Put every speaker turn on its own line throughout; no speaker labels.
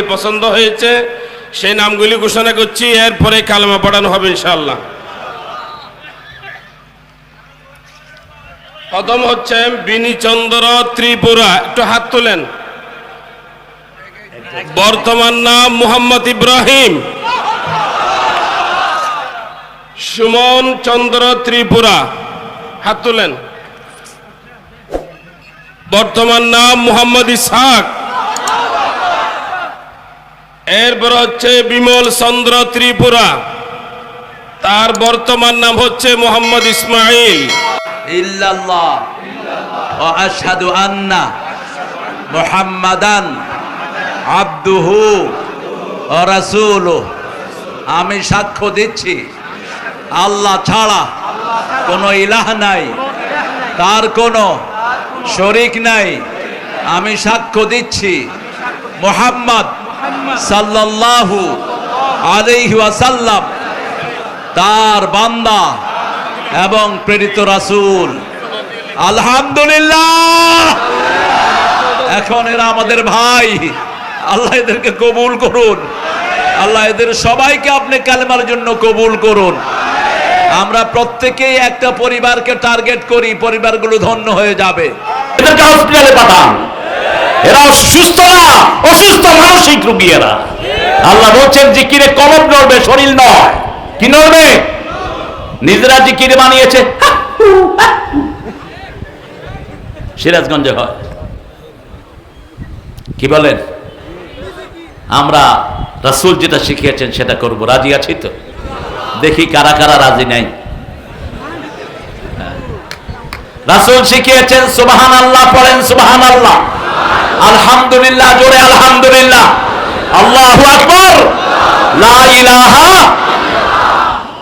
পছন্দ হয়েছে, সেই নামগুলি ঘোষণা করছি, এরপরে কালমা পড়ানো হবে ইনশাআল্লাহ। প্রথম হচ্ছে বিনিচন্দ্র ত্রিপুরা, একটু হাত তোলেন। বর্তমান নাম মোহাম্মদ ইব্রাহিম। সুমন চন্দ্র ত্রিপুরা, হাত তোলেন। বর্তমান নাম মোহাম্মদ ইসহাক। এরপর হচ্ছে বিমল চন্দ্র ত্রিপুরা। তার বর্তমান নাম হচ্ছে মোহাম্মদ ইসমাইল।
ইল্লাল্লাহ। আন্না আব্দুহু ও আমি সাক্ষ্য দিচ্ছি, আল্লাহ ছাড়া কোনো ইলাহ নাই, তার কোনো শরিক নাই। আমি সাক্ষ্য দিচ্ছি, মুহাম্মদ সাল্লাল্লাহু আলাইহি ওয়াসাল্লাম, তার বান্দা এবং প্রেরিত রাসূল। আলহামদুলিল্লাহ! এখন এরা আমাদের ভাই। আল্লাহ এদেরকে কবুল করুন। আল্লাহ এদের সবাইকে আপনি কালেমার জন্য কবুল করুন। আমরা প্রত্যেকেই একটা পরিবারকে টার্গেট করি, পরিবারগুলো ধন্য হয়ে যাবে।
এদেরকে হসপিটালে পাঠান। এরা অসুস্থ না, অসুস্থ মানসিক রোগী এরা। আল্লাহ বলছেন, জিকিরে কলম নড়বে, শরীর নয়। কি নড়বে? নিজেরা জিকিরে বানিয়েছে সিরাজগঞ্জে হয়। কি বলেন? আমরা রাসূল যেটা শিখিয়েছেন সেটা করব। রাজি আছি তো? দেখি কারা কারা রাজি নাই। রাসূল শিখিয়েছেন সুবহান আল্লাহ পড়েন সুবহান আল্লাহ আলহামদুলিল্লাহ, জোরে আলহামদুলিল্লাহ। আল্লাহু আকবার।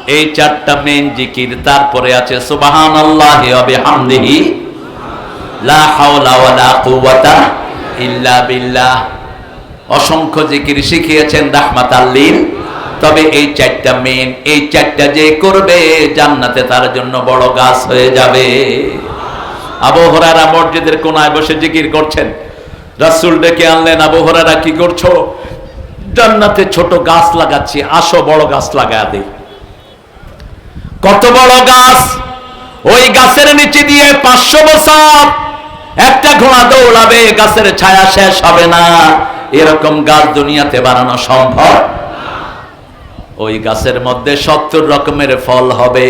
এই চারটা মেন জিকির তারপরে আছে সুবহান আল্লাহি ওয়া বিহামদিহি। লা অসংখ্য জিকির শিখিয়েছেন রাহমাত তবে এই চারটা মেন এই চারটা যে করবে জান্নাতে তার জন্য বড় গাছ হয়ে যাবে। আবু হরারা মসজিদের কোনায় বসে জিকির করছেন। রাসূল ডেকে আনলেন, আবু হরারা কি করছ? জান্নাতে ছোট গাছ লাগাচ্ছি, আসো বড় গাছ লাগা দে। কত বড় গাছ? ওই গাছের নিচে দিয়ে পাঁচশো বছর। একটা ঘোড়া দৌড়াবে, গাছের ছায়া শেষ হবে না। এরকম গাছ দুনিয়াতে বানানো সম্ভব ওই গাছের মধ্যে সত্তর রকমের ফল হবে।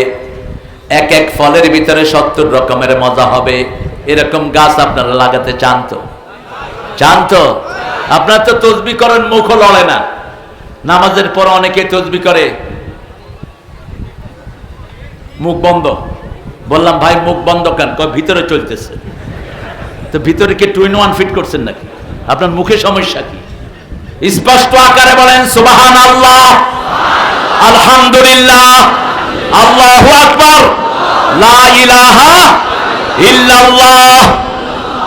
এক এক ফলের ভিতরে সত্তর রকমের মজা হবে। এরকম গাছ আপনারা লাগাতে চান তো? চান তো আপনার তো তসবি করেন মুখও লড়ে না। নামাজের পর অনেকে তসবি করে। মুখ বন্ধ। বললাম, ভাই, মুখ বন্ধ কেন? কয়, ভিতরে চলতেছে। তো ভিতরে কি টুইন ওয়ান ফিট করছেন নাকি? আপনার মুখে সমস্যা কি? স্পষ্ট আকারে বলেন সুবাহান আল্লাহ আলহামদুলিল্লাহ। আল্লাহ আকবর। লা ইলাহা ইল্লাল্লাহ।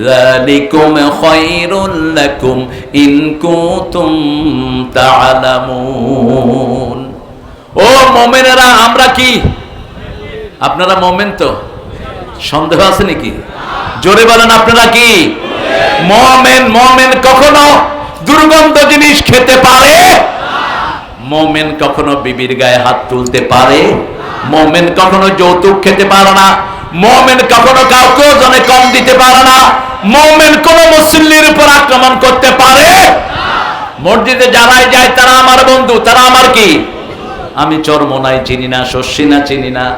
ذلكم خير لكم إن كنتم تعلمون ও মোমেনেরা আমরা কি আপনারা মোমেন তো সন্দেহ আছে নাকি জোরে বলেন আপনারা কি মোমেন মোমেন কখনো দুর্গন্ধ জিনিস খেতে পারে মোমেন কখনো বিবির গায়ে হাত তুলতে পারে মোমেন কখনো যৌতুক খেতে পারে না মোমেন কখনো কাউকে ওজনে কম দিতে পারে না মোমেন কোন মুসল্লির উপর আক্রমণ করতে পারে? মসজিদে যারাই যায়, তারা আমার বন্ধু, তারা আমার কি? আমি চরমোনাই চিনি না শস্যিনা চিনি না।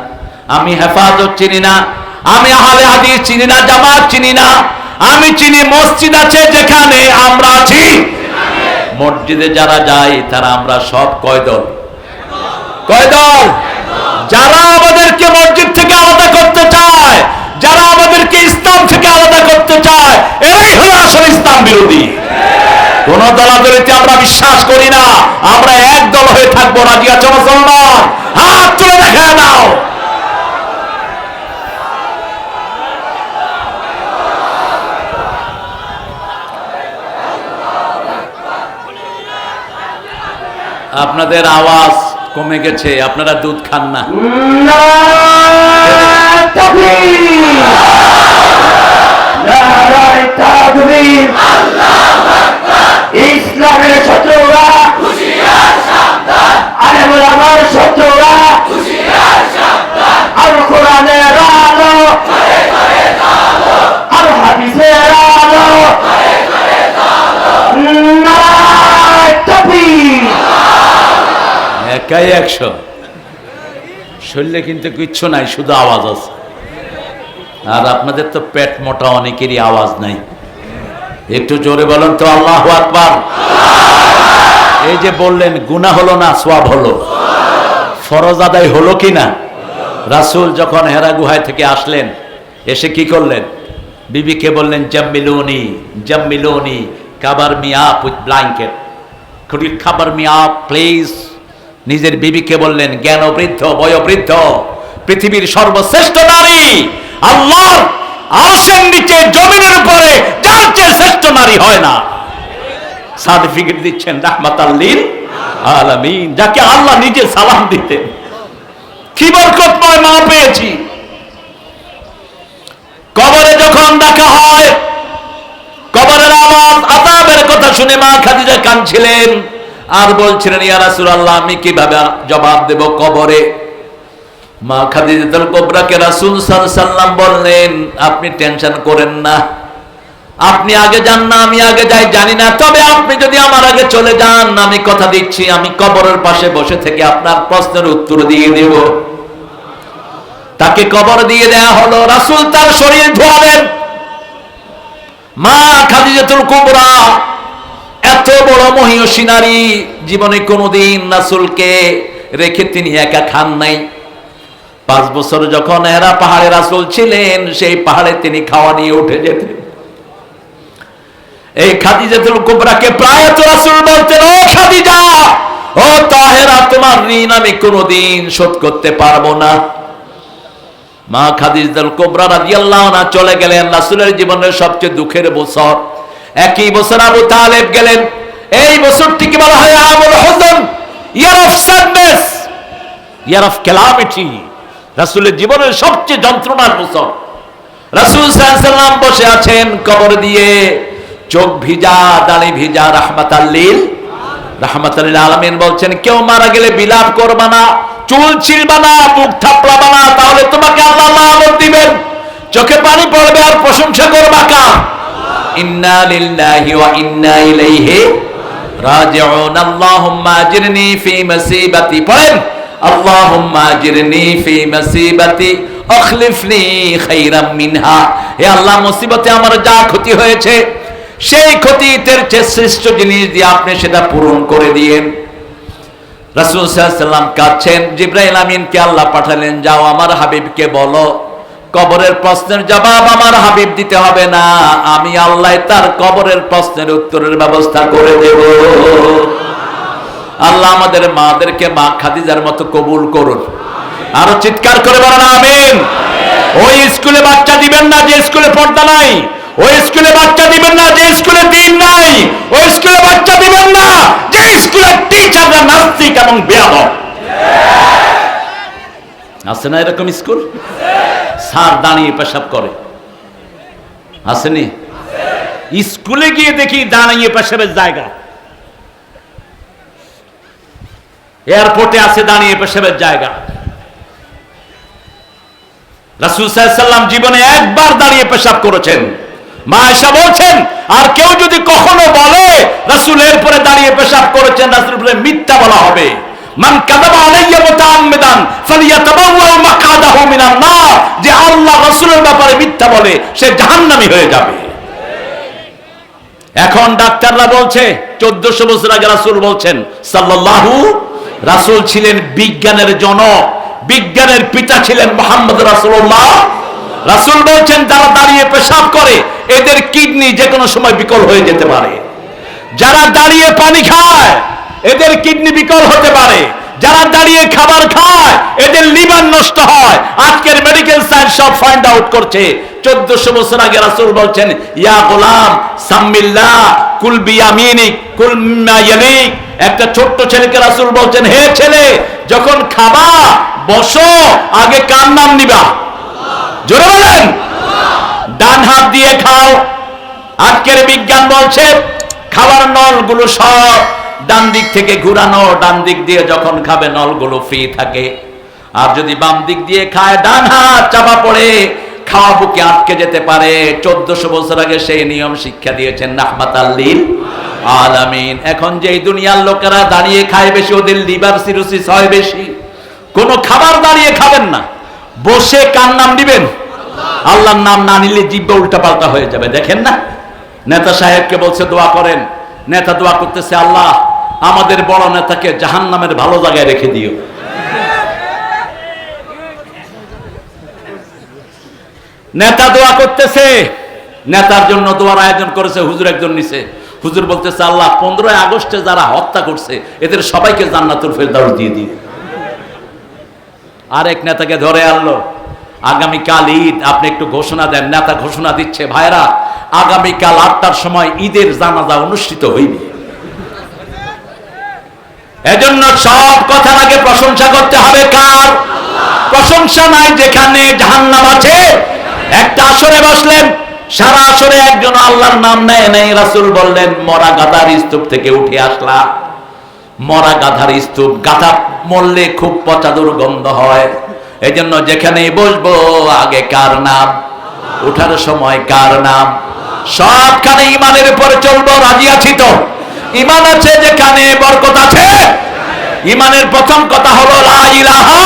আমি হেফাজত চিনি না। আমি আহলে হাদিস চিনি না, জামাত চিনি না। আমি চিনি মসজিদ আছে যেখানে আমরা আছি। মসজিদে যারা যায়, তারা আমরা সব কয় দল? কয় দল? যারা আমাদেরকে মসজিদ থেকে আলাদা করতে চায় ইসলাম বিরোধী। কোন দলাদলিতে আমরা বিশ্বাস করি না, আমরা এক দল হয়ে থাকব রাজি আছে আচ্ছা, মুসলমান, হাত তুলে দেখা দাও আপনাদের আওয়াজ কমে গেছে, আপনারা দুধ খান না।
ইসলামের শত্রুরা আরে আমার শত্রুরা, আর কোরআনের আলো, আর হাদিসের আলো।
একাই একশো। শরীরে কিন্তু কিচ্ছু নাই, শুধু আওয়াজ আছে। আর আপনাদের তো পেট মোটা অনেকেরই আওয়াজ নাই। একটু জোরে বলেন তো, আল্লাহ আকবার। এই যে বললেন, গুনাহ হলো না সোয়াব হলো। ফরজ আদায় হলো কি না? রাসূল যখন হেরা গুহায় থেকে আসলেন, এসে কি করলেন? বিবিকে বললেন, জাম্মিলুনি জাম্মিলুনি কাবার মি আপ উইথ blanket. You cover me up, please? নিজের বিবিকে বললেন জ্ঞান বৃদ্ধ বয়োবৃদ্ধ, পৃথিবীর সর্বশ্রেষ্ঠ নারী আল্লাহর আরশের নিচে, জমিনের উপরে যার চেয়ে শ্রেষ্ঠ নারী হয় না। সার্টিফিকেট দিচ্ছেন রাহমাত আল্লিল আলামিন, যাকে আল্লাহ নিজে সালাম দিতেন। কি বরকতময় মা পেয়েছি। কবরে যখন দেখা হয়, কবরের আওয়াজ আতাবের কথা শুনে মা খাদিজা কাঁদছিলেন। আর বলছিলেন, ইয়া রাসূলুল্লাহ, আমি কীভাবে জবাব দেব কবরে? মা খাদিজাতুল কুবরাকে রাসূল সাল্লাল্লাহু বললেন, আপনি টেনশন করেন না। আপনি আগে যান না, আমি আগে যাই, জানি না। তবে আপনি যদি আমার আগে চলে যান, আমি কথা দিচ্ছি, আমি কবরের পাশে বসে থেকে আপনার প্রশ্নের উত্তর দিয়ে দেব। তাকে কবর দিয়ে দেয়া হলো, রাসূল তার শরীর ধোয়ালেন। মা খাদিজাতুল কুবরা এত বড় মহিয়সী নারী, জীবনে কোনোদিন রাসূলকে রেখে তিনি একা খান নাই। পাঁচ বছর যখন এরা পাহাড়ে রাসূল ছিলেন, সেই পাহাড়ে তিনি খাওয়া নিয়ে উঠে যেতেন। এই খাদিজাতুল কুবরাকে প্রায় তো রাসূল বলতেন, ও খাদিজা, ও তাহেরা, তোমার ঋণ আমি কোনোদিন শোধ করতে পারব না। মা খাদিজাতুল চলে গেলেন, রাসূলের জীবনের সবচেয়ে দুঃখের বছর। একই বছর আবু তালেব গেলেন। এই বলা হয় ইয়ার অফ ইয়ার অফ রাসূলের জীবনের সবচেয়ে যন্ত্রণার বছর রাসূল সাল্লাম বসে আছেন কবর দিয়ে। চোখ ভিজা দাড়ি ভিজা রাহমাতাল্লিল রাহমাতাল্লিল আলামিন। বলছেন কেউ মারা গেলে বিলাপ করবা না চুল ছিলবা না মুখ থাপড়াবা না তাহলে তোমাকে আল্লাহ লানত দিবেন। চোখে পানি পড়বে আর প্রশংসা করবা কার? ইন্না লিল্লাহি ওয়া ইন্না ইলাইহি রাজিউন। আল্লাহুম্মা আজরনি ফি মুসিবাতি। পড়েন আল্লাহুম্মা আজরনি ফি মুসিবাতি আখলিফনি খাইরাম মিনহা। হে আল্লাহ আমার যা ক্ষতি হয়েছে, সেই ক্ষতির চেয়ে শ্রেষ্ঠ জিনিস দিয়ে আপনি সেটা পূরণ করে দিয়েন। রাসূল সাল্লাম জিব্রাইল আমিনকে আল্লাহ পাঠালেন, যাও আমার হাবিবকে বলো, কবরের প্রশ্নের জবাব আমার হাবিব দিতে হবে না, আমি আল্লাহ তার কবরের প্রশ্নের উত্তরের ব্যবস্থা করে দেব। আল্লাহ আমাদের মাদেরকে মা খাদিজার মতো কবুল করুন। আরও চিৎকার করে বলেন, আমিন। ওই স্কুলে বাচ্চা দিবেন না যে স্কুলে পর্দা নাই। ওই স্কুলে বাচ্চা দিবেন না যে স্কুলে দিন নাই। ওই স্কুলে বাচ্চা দিবেন না যে স্কুলের টিচাররা নাস্তিক এবং বেয়াদব। আছে না এরকম স্কুল? স্যার দাঁড়িয়ে পেশাব করে। আসেনি স্কুলে গিয়ে দেখি দাঁড়িয়ে পেশাবের জায়গা। এয়ারপোর্টে আছে দাঁড়িয়ে পেশাবের জায়গা। রাসুল সাল্লাম জীবনে একবার দাঁড়িয়ে পেশাব করেছেন। মা এসা বলছেন, আর কেউ যদি কখনো বলে রাসুলের পরে দাঁড়িয়ে পেশাব করেছেন, রাসুল মিথ্যা বলা হবে। মান আলাইয়া মুতাআম্মিদান মাকাদাহু মিনান নার। যে আল্লাহ রাসূলের ব্যাপারে মিথ্যা বলে, সে জাহান্নামী হয়ে যাবে। এখন ডাক্তাররা বলছে, চোদ্দশো বছর আগে রাসূল বলছেন, সাল্লাল্লাহু রাসূল ছিলেন বিজ্ঞানের জনক। বিজ্ঞানের পিতা ছিলেন মোহাম্মদ রাসূলুল্লাহ। রাসূল বলছেন, যারা দাঁড়িয়ে পেশাব করে, এদের কিডনি যে কোনো সময় বিকল হয়ে যেতে পারে। যারা দাঁড়িয়ে পানি খায়, এদের কিডনি বিকল হতে পারে। যারা দাঁড়িয়ে খাবার খায়, এদের লিভার নষ্ট হয়। আজকের মেডিকেল সায়েন্স সব ফাইন্ড আউট করছে। চোদ্দশো বছর আগে রাসুল বলছেন, ইয়া গোলাম, সাম্মিল্লাহ, কুল বিয়ামিনিক, কুল মিম্মা ইয়ালিক একটা ছোট্ট ছেলেকে রাসূল বলছেন, হে ছেলে, যখন খাবা, বসো, আগে কার নাম নিবা? জোরে বলেন। ডান হাত দিয়ে খাও। আজকের বিজ্ঞান বলছে, খাবার নলগুলো সব ডান দিক থেকে ঘুরানো, ডান দিক দিয়ে যখন খাবে, নলগুলো ফ্রি থাকে। আর যদি বাম দিক দিয়ে খায়, ডান হাত চাপা পড়ে, খাওয়া বুকে আটকে যেতে পারে। চোদ্দশো বছর আগে সেই নিয়ম শিক্ষা দিয়েছেন রাহমাত আল্লিল আলামিন। এখন যে দুনিয়ার লোকেরা দাঁড়িয়ে খায় বেশি, ওদের লিভার সিরোসিস হয় বেশি। কোনো খাবার দাঁড়িয়ে খাবেন না। বসে কার নাম দিবেন? আল্লাহর নাম না নিলে জিব্বা উল্টা পাল্টা হয়ে যাবে। দেখেন না? নেতা সাহেবকে বলছে, দোয়া করেন। নেতা দোয়া করতেছে, আল্লাহ, আমাদের বড় নেতাকে জাহান নামের ভালো জায়গায় রেখে দিও। নেতা দোয়া করতেছে। নেতার জন্য দোয়ার আয়োজন করেছে, হুজুর একজন নিছে। হুজুর বলতেছে, আল্লাহ, পনেরোই আগস্টে যারা হত্যা করছে, এদের সবাইকে জান্নাতুল ফেরদাউস দিয়ে দিও আরেক নেতাকে ধরে আনলো, আগামীকাল ঈদ, আপনি একটু ঘোষণা দেন। নেতা ঘোষণা দিচ্ছে, ভাইরা, আগামীকাল আটটার সময় ঈদের জানাজা অনুষ্ঠিত হইবে। এজন্য সব কথার আগে প্রশংসা করতে হবে কার? প্রশংসা নাই যেখানে জাহান্নাম আছে। একটা আসরে বসলেন সারা আসরে একজন আল্লাহর নাম নেয় নাই, রাসুল বললেন, মরা গাদার স্তূপ থেকে উঠে আসলা। মরা গাধার স্তূপ, গাধা মরলে খুব পচা দুর্গন্ধ হয়। এই জন্য যেখানে বসবো, আগে কার নাম? উঠার সময় কার নাম? সবখানে ইমানের উপরে চলবো, রাজি আছি তো? ইমান আছে যেখানে বরকত আছে? ইমানের প্রথম কথা হলো, লা ইলাহা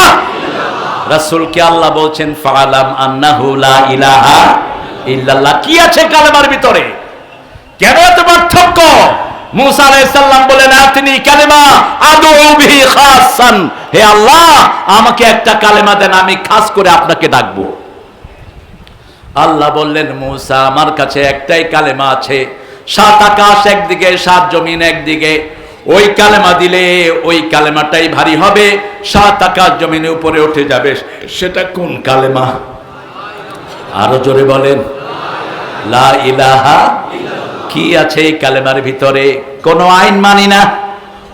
আল্লাহ বলছেন, ফালাম আন্নাহু লা ইলাহা ইল্লাল্লাহ, কি আছে কালেমার ভিতরে? কেন এত পার্থক্য? মুসা কালেমা আদু বিহি খাসান। হে আল্লাহ, আমাকে একটা কালেমা দেন, আমি খাস করে আপনাকে ডাকবো। আল্লাহ বললেন, মুসা, আমার কাছে একটাই কালেমা আছে। সাত আকাশ একদিকে, সাত জমিন একদিকে। ওই কালেমা দিলে ওই কালেমাটাই ভারী হবে। সাত আকাশ জমিনের উপরে উঠে যাবে। সেটা কোন কালেমা? আরও জোরে বলেন। লা ইলাহা কি আছে এই কালেমার ভিতরে? কোন আইন মানি না,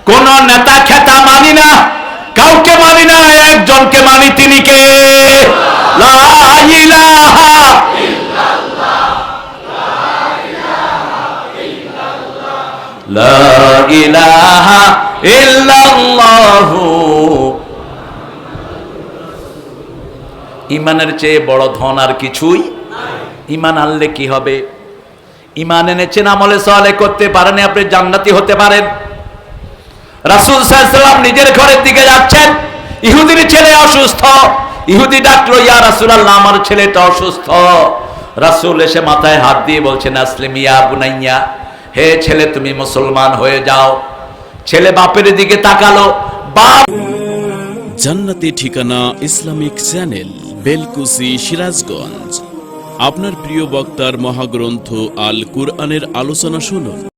কোন নেতা খেতা মানি না, কাউকে মানি না, একজনকে মানি তিনি কে? লা ইলাহা ইল্লাল্লাহু। ইমানের চেয়ে বড় ধন আর কিছুই ইমান আনলে কি হবে? ইমান এনেছেন, আমলে সহলে করতে পারেন, আপনি জান্নাতি হতে পারেন। রাসুল সাল্লাম নিজের ঘরের দিকে যাচ্ছেন, ইহুদির ছেলে অসুস্থ। ইহুদি ডাকলো, ইয়া রাসুল আল্লাহ আমার ছেলেটা অসুস্থ। রাসুল এসে মাথায় হাত দিয়ে বলছেন, আসলিম ইয়া বুনাইয়া, হে ছেলে, তুমি মুসলমান হয়ে যাও। ছেলে বাপের দিকে তাকালো, বাপ!
জান্নাতি ঠিকানা ইসলামিক চ্যানেল। বেলকুসি সিরাজগঞ্জ। আপনার প্রিয় বক্তার মহাগ্রন্থ আল কুরআনের আলোচনা শুনুন।